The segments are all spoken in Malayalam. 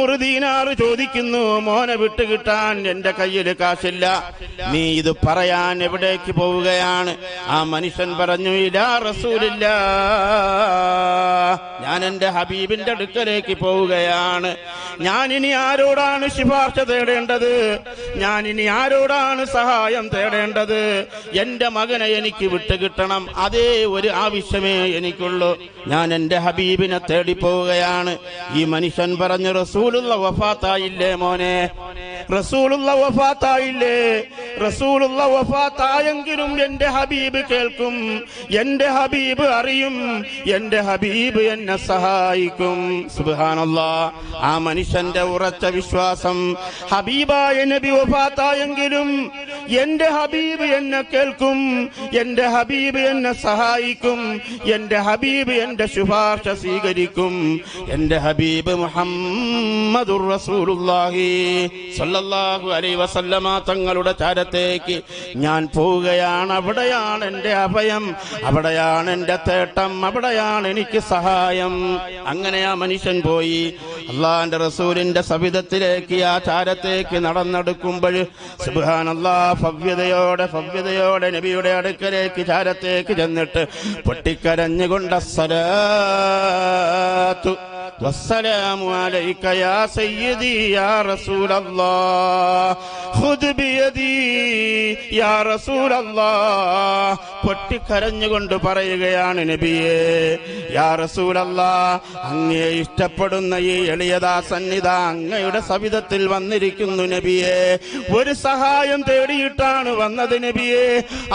നൂറ് ദീനാറ് ചോദിക്കുന്നു മോനെ വിട്ട് കിട്ടാൻ എന്റെ കയ്യിൽ കാശില്ല. നീ ഇത് പറയാൻ എവിടേക്ക് പോവുകയാണ്? ആ മനുഷ്യൻ പറഞ്ഞു ഇലാ റസൂലില്ല. ഞാൻ എന്റെ ഹബീബിന്റെ അടുക്കലേക്ക് പോവുകയാണ്. ഞാൻ ഇനി ആരോടാണ് ശുപാർശ തേടേണ്ടത്? ഞാൻ ഇനി ആരോടാണ് സഹായം തേടേണ്ടത്? എന്റെ മകനെ എനിക്ക് വിട്ടുകിട്ടണം അതേ ഒരു ആവശ്യമേ എനിക്കുള്ളൂ. ഞാൻ എന്റെ ഹബീബിനെ തേടി പോവുകയാണ്. ഈ മനുഷ്യൻ പറഞ്ഞു റസൂലുള്ള വഫാത്തായില്ലേ മോനെ റസൂലുള്ള വഫാത്തായില്ലേ? റസൂലുള്ള വഫാത്തായെങ്കിലും എന്റെ ഹബീബ് കേൾക്കും എന്റെ ഹബീബ് അറിയും എന്റെ ഹബീബ് എന്നെ സഹായിക്കും. സുബ്ഹാനല്ലാ ആ മനുഷ്യന്റെ ഉറച്ച വിശ്വാസം ഹബീബായ നബി വഫാത്തായെങ്കിലും എന്റെ ഹബീബ് എന്നെ കേൾക്കും എന്റെ ഹബീബ് എന്നെ സഹായിക്കും എന്റെ ഹബീബ് എന്റെ ശുപാർശ സ്വീകരിക്കും. എന്റെ ഹബീബ് മുഹമ്മദുർ റസൂലുള്ളാഹി സല്ലല്ലാഹു അലൈഹി വസല്ലമ തങ്ങളുടെ ചാരത്തേക്ക് ഞാൻ പോവുകയാണ്. അവിടെയാണ് എന്റെ അഭയം അവിടെയാണ് എന്റെ തേട്ടം അവിടെയാണ് എനിക്ക് സഹായം. അങ്ങനെ ആ മനുഷ്യൻ പോയി. അള്ളാഹിന്റെ റസൂലിന്റെ സവിധത്തിലേക്ക് ആ ചാരത്തേക്ക് നടന്നെടുക്കുമ്പോൾ സുബ്ഹാനല്ലാ ഭവ്യതയോടെ ഭവ്യതയോടെ നബിയുടെ അടുക്കലേക്ക് ചാരത്തേക്ക് ചെന്നിട്ട് പൊട്ടിക്കരഞ്ഞുകൊണ്ട സലാത്തു والسلام عليك يا سيدي يا رسول الله خذ بيدي يا رسول الله പൊട്ടിക്കരഞ്ഞുകൊണ്ട് പറയുകയാണ് നബിയെ യാ റസൂലല്ലാ അങ്ങേ ഇഷ്ടപ്പെടുന്ന ഈ എളിയദാസന്നിത അങ്ങയുടെ സവിധത്തിൽ വന്നിരിക്കുന്നു നബിയെ ഒരു സഹായം തേടിയിട്ടാണ് വന്നത് നബിയെ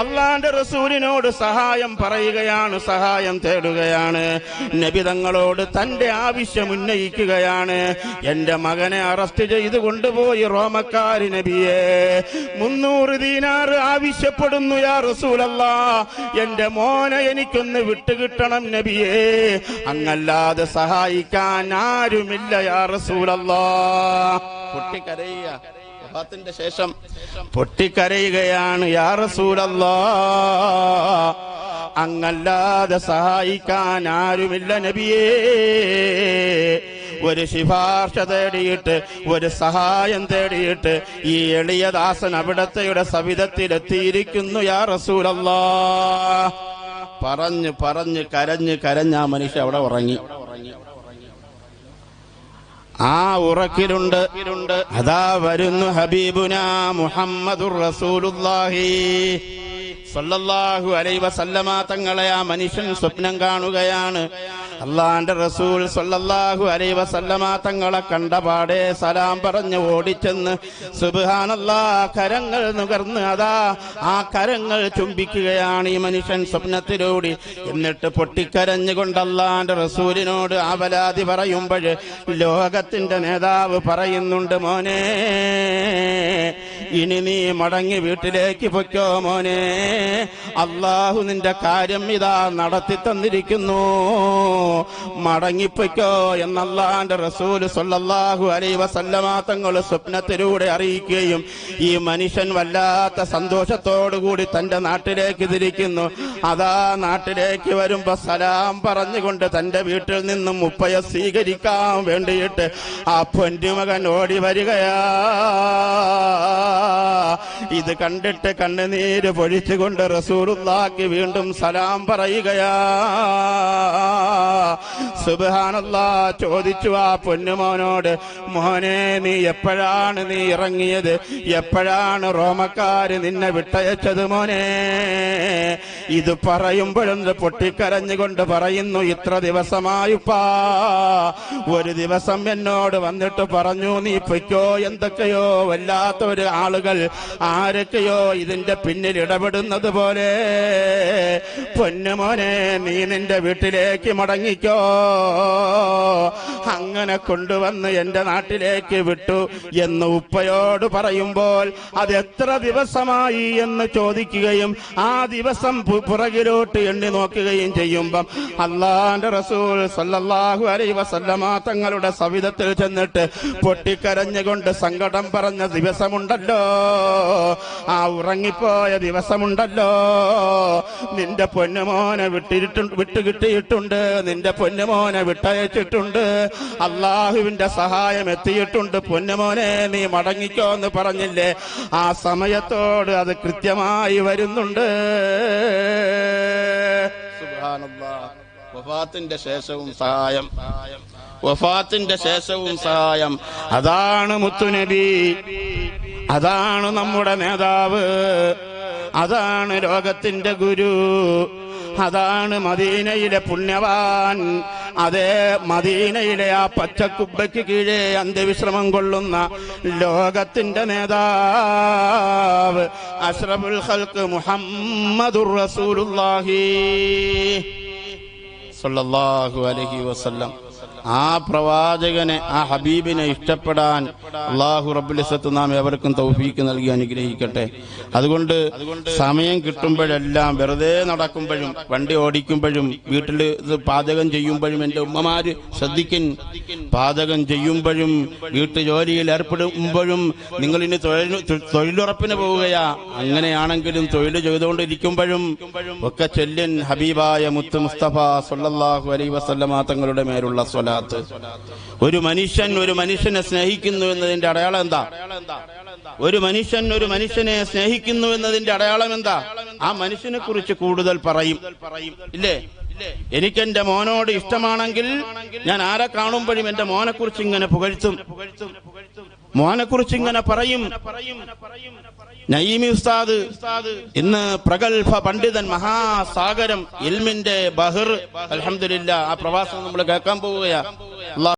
അള്ളാന്റെ റസൂലിനോട് സഹായം പറയുകയാണ് സഹായം തേടുകയാണ് നബി തങ്ങളോട് തന്റെ ആവശ്യം ഉന്നയിക്കുകയാണ്. എന്റെ മകനെ അറസ്റ്റ് ചെയ്ത് കൊണ്ടുപോയി റോമക്കാരി നബിയെ. മുന്നൂറ് ദീനാറ് ആവശ്യപ്പെടുന്നു യാ റസൂലല്ല. എന്റെ മോനെ എനിക്കൊന്ന് വിട്ടുകിട്ടണം നബിയെ. അങ്ങല്ലാതെ സഹായിക്കാൻ ആരുമില്ല യാ റസൂലല്ല. പൊട്ടിക്കരയുക. വഫാത്തിന്റെ ശേഷം പൊട്ടിക്കരയുകയാണ് യാ റസൂലല്ലാ. അങ്ങല്ലാതെ സഹായിക്കാൻ ആരുമില്ല നബിയേ. ഒരു ശിപാർശ തേടിയിട്ട് ഒരു സഹായം തേടിയിട്ട് ഈ എളിയദാസൻ അവിടത്തെയുടെ സവിധത്തിലെത്തിയിരിക്കുന്നു യാ റസൂലല്ലാ. പറഞ്ഞ് പറഞ്ഞ് കരഞ്ഞ് കരഞ്ഞ ആ മനുഷ്യ അവിടെ ഉറങ്ങി. ആ ഉറക്കിലുണ്ട്. അതാ വരുന്നു ഹബീബുന മുഹമ്മദുർ റസൂലുള്ളാഹി. സല്ലല്ലാഹു അലൈഹി വസല്ലമ തങ്ങളെ ആ മനുഷ്യൻ സ്വപ്നം കാണുകയാണ്. അള്ളാന്റെ റസൂൽ സല്ലല്ലാഹു അലൈഹി വസല്ലമ തങ്ങളെ കണ്ടപാടെ സലാം പറഞ്ഞു ഓടിച്ചെന്ന് സുബാനല്ലാ കരങ്ങൾ നുകർന്ന് അതാ ആ കരങ്ങൾ ചുംബിക്കുകയാണ് ഈ മനുഷ്യൻ സ്വപ്നത്തിലൂടെ. എന്നിട്ട് പൊട്ടിക്കരഞ്ഞുകൊണ്ട് അള്ളാന്റെ റസൂലിനോട് ആവലാതി പറയുമ്പോൾ ലോകത്തിന്റെ നേതാവ് പറയുന്നുണ്ട് മോനെ ഇനി നീ മടങ്ങി വീട്ടിലേക്ക് പൊയ്ക്കോ മോനെ. അള്ളാഹു നിന്റെ കാര്യം ഇതാ നടത്തി തന്നിരിക്കുന്നു. മടങ്ങിപ്പൊയ്ക്കോ എന്നല്ലാന്റെ റസൂൽ സൊല്ലാഹു അലൈ വസല്ലമാങ്ങൾ സ്വപ്നത്തിലൂടെ അറിയിക്കുകയും ഈ മനുഷ്യൻ വല്ലാത്ത സന്തോഷത്തോടുകൂടി തന്റെ നാട്ടിലേക്ക് തിരിക്കുന്നു. അതാ നാട്ടിലേക്ക് വരുമ്പോ സലാം പറഞ്ഞുകൊണ്ട് തന്റെ വീട്ടിൽ നിന്നും ഉപ്പയെ സ്വീകരിക്കാൻ വേണ്ടിയിട്ട് ആ പൊന്നുമകൻ ഓടി വരികയാ. ഇത് കണ്ടിട്ട് കണ്ണുനീര് പൊഴിച്ചുകൊണ്ട് റസൂറുല്ലാക്ക് വീണ്ടും സലാം പറയുകയാ. സുബാനല്ലാ ചോദിച്ചു ആ പൊന്നുമോനോട് മോനെ നീ എപ്പോഴാണ് നീ ഇറങ്ങിയത്? എപ്പോഴാണ് റോമക്കാര് നിന്നെ വിട്ടയച്ചത് മോനെ? ഇത് പറയുമ്പോഴും പൊട്ടിക്കരഞ്ഞുകൊണ്ട് പറയുന്നു ഇത്ര ദിവസമായുപ്പാ ഒരു ദിവസം എന്നോട് വന്നിട്ട് പറഞ്ഞു നീ പൊയ്ക്കോ എന്തൊക്കെയോ വല്ലാത്തൊരു ആളുകൾ ആരൊക്കെയോ ഇതിന്റെ പിന്നിൽ ഇടപെടുന്നത് പോലെ. പൊന്നുമോനെ നീ നിന്റെ വീട്ടിലേക്ക് മടങ്ങിക്കോ. അങ്ങനെ കൊണ്ടുവന്ന് എന്റെ നാട്ടിലേക്ക് വിട്ടു എന്ന് ഉപ്പയോട് പറയുമ്പോൾ അത് എത്ര ദിവസമായി എന്ന് ചോദിക്കുകയും ആ ദിവസം പുറകിലോട്ട് എണ്ണി നോക്കുകയും ചെയ്യുമ്പം അള്ളാന്റെ റസൂൽ സല്ലല്ലാഹു അലൈഹി വസല്ലമ തങ്ങളുടെ സവിധത്തിൽ ചെന്നിട്ട് പൊട്ടിക്കരഞ്ഞുകൊണ്ട് സങ്കടം പറഞ്ഞ ദിവസമുണ്ടല്ലോ. ആ ഉറങ്ങിപ്പോയ ദിവസമുണ്ടല്ലോ. നിന്റെ പൊന്നുമോനെ വിട്ടിട്ടു വിട്ടുകിട്ടിയിട്ടുണ്ട്. നിന്റെ നിന്റെ പൊന്നുമോനെ വിട്ടയച്ചിട്ടുണ്ട്. അള്ളാഹുവിന്റെ സഹായം എത്തിയിട്ടുണ്ട്. പൊന്നുമോനെ നീ മടങ്ങിക്കോ എന്ന് പറഞ്ഞില്ലേ? ആ സമയത്തോട് അത് കൃത്യമായി വരുന്നുണ്ട്. വഫാത്തിന്റെ ശേഷവും സഹായം. വഫാത്തിന്റെ ശേഷവും സഹായം. അതാണ് മുത്തുനബി. അതാണ് നമ്മുടെ നേതാവ്. അതാണ് ലോകത്തിന്റെ ഗുരു. അതാണ് മദീനയിലെ പുണ്യവാൻ. അതേ മദീനയിലെ ആ പച്ചക്കുബ്ബയ്ക്ക് കീഴെ അന്ത്യവിശ്രമം കൊള്ളുന്ന ലോകത്തിന്റെ നേതാവ് അഷ്റബുൽ ഹൽക്ക് മുഹമ്മദുർ റസൂലുള്ളാഹി സല്ലല്ലാഹു അലൈഹി വസല്ലം. ആ പ്രവാചകനെ ആ ഹബീബിനെ ഇഷ്ടപ്പെടാൻ അള്ളാഹു റബ്ബുലിസത്ത് നാം എവർക്കും തൗഫീക്ക് നൽകി അനുഗ്രഹിക്കട്ടെ. അതുകൊണ്ട് സമയം കിട്ടുമ്പോഴെല്ലാം വെറുതെ നടക്കുമ്പോഴും വണ്ടി ഓടിക്കുമ്പോഴും വീട്ടിൽ ഇത് പാചകം ചെയ്യുമ്പോഴും എന്റെ ഉമ്മമാര് ശ്രദ്ധിക്കൻ. പാചകം ചെയ്യുമ്പോഴും വീട്ടു ജോലിയിൽ ഏർപ്പെടുമ്പോഴും നിങ്ങൾ ഇനി തൊഴിൽ തൊഴിലുറപ്പിന് പോവുകയാ. അങ്ങനെയാണെങ്കിലും തൊഴിൽ ചെയ്തുകൊണ്ടിരിക്കുമ്പോഴും ഒക്കെ ചൊല്ലൻ ഹബീബായ മുത്ത് മുസ്തഫ സല്ലല്ലാഹു അലൈ വസല്ലമ തങ്ങളുടെ മേലുള്ള സ്വലാത്ത് ഒരു മനുഷ്യൻ ഒരു മനുഷ്യനെ സ്നേഹിക്കുന്നു എന്നതിന്റെ അടയാളം എന്താ? ഒരു മനുഷ്യൻ ഒരു മനുഷ്യനെ സ്നേഹിക്കുന്നു എന്നതിന്റെ അടയാളം എന്താ? ആ മനുഷ്യനെ കുറിച്ച് കൂടുതൽ പറയും. ഇല്ലേ? എനിക്ക് എന്റെ മോനോട് ഇഷ്ടമാണെങ്കിൽ ഞാൻ ആരെ കാണുമ്പോഴും എന്റെ മോനെ കുറിച്ച് ഇങ്ങനെ പുകഴ്ത്തും. മോനെ കുറിച്ച് ഇങ്ങനെ പറയും. നയീമി ഉസ്താദ് ഇന്ന് പ്രഗത്ഭ പണ്ഡിതൻ മഹാസാഗരം ഇൽമിന്റെ ബഹിർ. അലഹമില്ല ആ പ്രവാസം നമ്മൾ കേൾക്കാൻ പോവുകയാ അള്ളാഹു